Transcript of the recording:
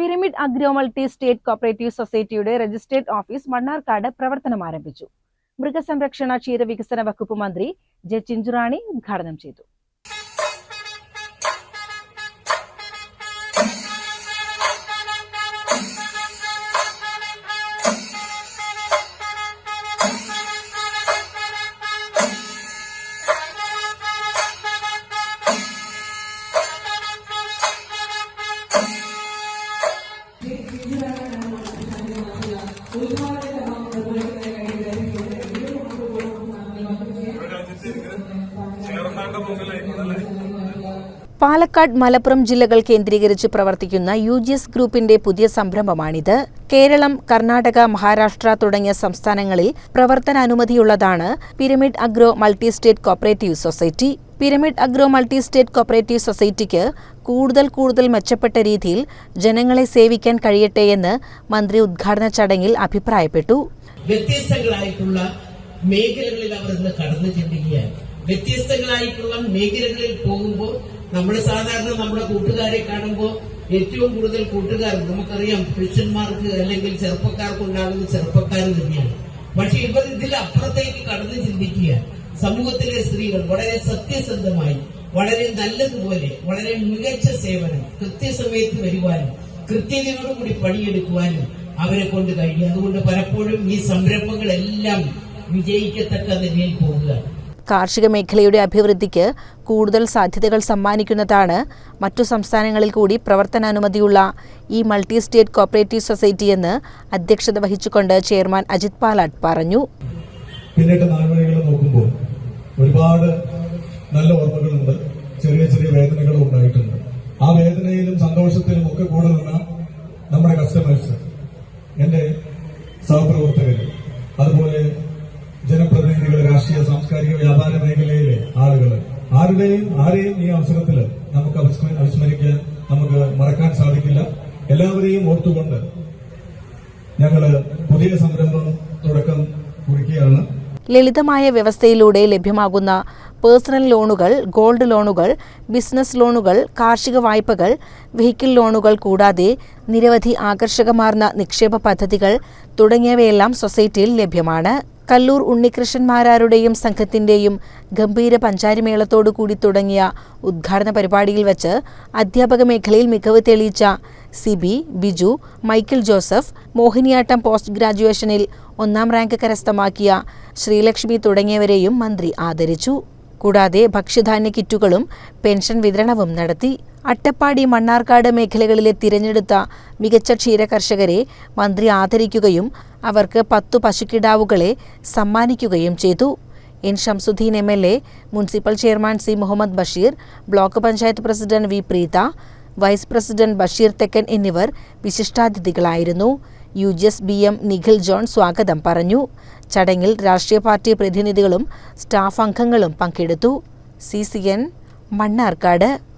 Pyramid agro multi state cooperative സൊസൈറ്റിയുടെ registered office Mannarkkad പ്രവർത്തനം ആരംഭിച്ചു. മൃഗസംരക്ഷണ ക്ഷീരവികസന വകുപ്പ് മന്ത്രി ജെ ചിഞ്ചുറാണി ഉദ്ഘാടനം ചെയ്തു. മുമ്പിലായി പാലക്കാട് മലപ്പുറം ജില്ലകൾ കേന്ദ്രീകരിച്ച് പ്രവർത്തിക്കുന്ന യു ജി എസ് ഗ്രൂപ്പിന്റെ പുതിയ സംരംഭമാണിത്. കേരളം കർണാടക മഹാരാഷ്ട്ര തുടങ്ങിയ സംസ്ഥാനങ്ങളിൽ പ്രവർത്തനാനുമതിയുള്ളതാണ് pyramid agro multi state cooperative society. Pyramid agro multi state cooperative സൊസൈറ്റിക്ക് കൂടുതൽ കൂടുതൽ മെച്ചപ്പെട്ട രീതിയിൽ ജനങ്ങളെ സേവിക്കാൻ കഴിയട്ടെ എന്ന് മന്ത്രി ഉദ്ഘാടന ചടങ്ങിൽ അഭിപ്രായപ്പെട്ടു. വ്യത്യസ്തങ്ങളായിട്ടുള്ള മേഖലകളിൽ അവർ ഇന്ന് കടന്നു ചെല്ലുകയാണ്. വ്യത്യസ്തങ്ങളായിട്ടുള്ള മേഖലകളിൽ പോകുമ്പോൾ നമ്മൾ സാധാരണ നമ്മുടെ കൂട്ടുകാരെ കാണുമ്പോൾ ഏറ്റവും കൂടുതൽ കൂട്ടുകാർ നമുക്കറിയാം പുരുഷന്മാർക്ക് അല്ലെങ്കിൽ ചെറുപ്പക്കാർക്ക് ഉണ്ടാകുന്ന ചെറുപ്പക്കാർ തന്നെയാണ്. പക്ഷെ ഇവർ ഇതിൽ അപ്പുറത്തേക്ക് കടന്നു ചിന്തിക്കുക. സമൂഹത്തിലെ സ്ത്രീകൾ വളരെ സത്യസന്ധമായി വളരെ നല്ലതുപോലെ വളരെ മികച്ച സേവനം കൃത്യസമയത്ത് വരുവാനും കൃത്യതയോടുകൂടി പണിയെടുക്കുവാനും അവരെ കൊണ്ട് കഴിയും. അതുകൊണ്ട് പലപ്പോഴും ഈ സംരംഭങ്ങളെല്ലാം വിജയിക്കത്തക്ക നിലയിൽ പോവുകയാണ് കാർഷിക മേഖലയുടെ അഭിവൃദ്ധിക്ക് കൂടുതൽ സാധ്യതകൾ സമ്മാനിക്കുന്നതാണ് മറ്റു സംസ്ഥാനങ്ങളിൽ കൂടി പ്രവർത്തനാനുമതിയുള്ള ഈ മൾട്ടി സ്റ്റേറ്റ് കോപ്പറേറ്റീവ് സൊസൈറ്റി എന്ന് അധ്യക്ഷത വഹിച്ചുകൊണ്ട് ചെയർമാൻ അജിത് പാലാട്ട് പറഞ്ഞു. പിന്നീട് നാൾവഴികൾ നോക്കുമ്പോൾ ഒരുപാട് നല്ല ഓർമ്മകളുണ്ട്. ചെറിയ ചെറിയ വേദനകളും ഉണ്ടായിട്ടുണ്ട്. ആ വേദനയിലും സന്തോഷത്തിലും ഒക്കെ കൂടെ നിന്ന നമ്മുടെ കസ്റ്റമേഴ്സ് എന്റെ സഹപ്രവർത്തകർ ആളുകൾ ആരുടെയും ആരെയും ഈ അവസരത്തിൽ നമുക്ക് അവിസ്മ- അവിസ്മരിക്കാൻ നമുക്ക് മറക്കാൻ സാധിക്കില്ല. എല്ലാവരെയും ഓർത്തുകൊണ്ട് ഞങ്ങൾ പുതിയ സംരംഭം തുടക്കം കുറിക്കുകയാണ്. ലളിതമായ വ്യവസ്ഥയിലൂടെ ലഭ്യമാകുന്ന പേഴ്സണൽ ലോണുകൾ ഗോൾഡ് ലോണുകൾ ബിസിനസ് ലോണുകൾ കാർഷിക വായ്പകൾ വെഹിക്കിൾ ലോണുകൾ കൂടാതെ നിരവധി ആകർഷകമാർന്ന നിക്ഷേപ പദ്ധതികൾ തുടങ്ങിയവയെല്ലാം സൊസൈറ്റിയിൽ ലഭ്യമാണ്. കല്ലൂർ ഉണ്ണികൃഷ്ണന്മാരാരുടെയും സംഘത്തിന്റെയും ഗംഭീര പഞ്ചാരിമേളത്തോടു കൂടി തുടങ്ങിയ ഉദ്ഘാടന പരിപാടിയിൽ വച്ച് അധ്യാപക മേഖലയിൽ മികവ് തെളിയിച്ച Siby Biju Michael Joseph Mohiniyattam post ഗ്രാജുവേഷനിൽ ഒന്നാം റാങ്ക് കരസ്ഥമാക്കിയ ശ്രീലക്ഷ്മി തുടങ്ങിയവരെയും മന്ത്രി ആദരിച്ചു. കൂടാതെ ഭക്ഷ്യധാന്യ കിറ്റുകളും പെൻഷൻ വിതരണവും നടത്തി. അട്ടപ്പാടി മണ്ണാർക്കാട് മേഖലകളിലെ തിരഞ്ഞെടുത്ത മികച്ച ക്ഷീരകർഷകരെ മന്ത്രി ആദരിക്കുകയും അവർക്ക് പത്തു പശുക്കിടാവുകളെ സമ്മാനിക്കുകയും ചെയ്തു. N Shamsuddin M L A municipal chairman C Muhammad Basheer block panchayat president V Preetha vice president Basheer Thekkan എന്നിവർ വിശിഷ്ടാതിഥികളായിരുന്നു. U G S B M Nikhil John സ്വാഗതം പറഞ്ഞു. ചടങ്ങിൽ രാഷ്ട്രീയ പാർട്ടി പ്രതിനിധികളും സ്റ്റാഫ് അംഗങ്ങളും പങ്കെടുത്തു. C C N Mannarkkad.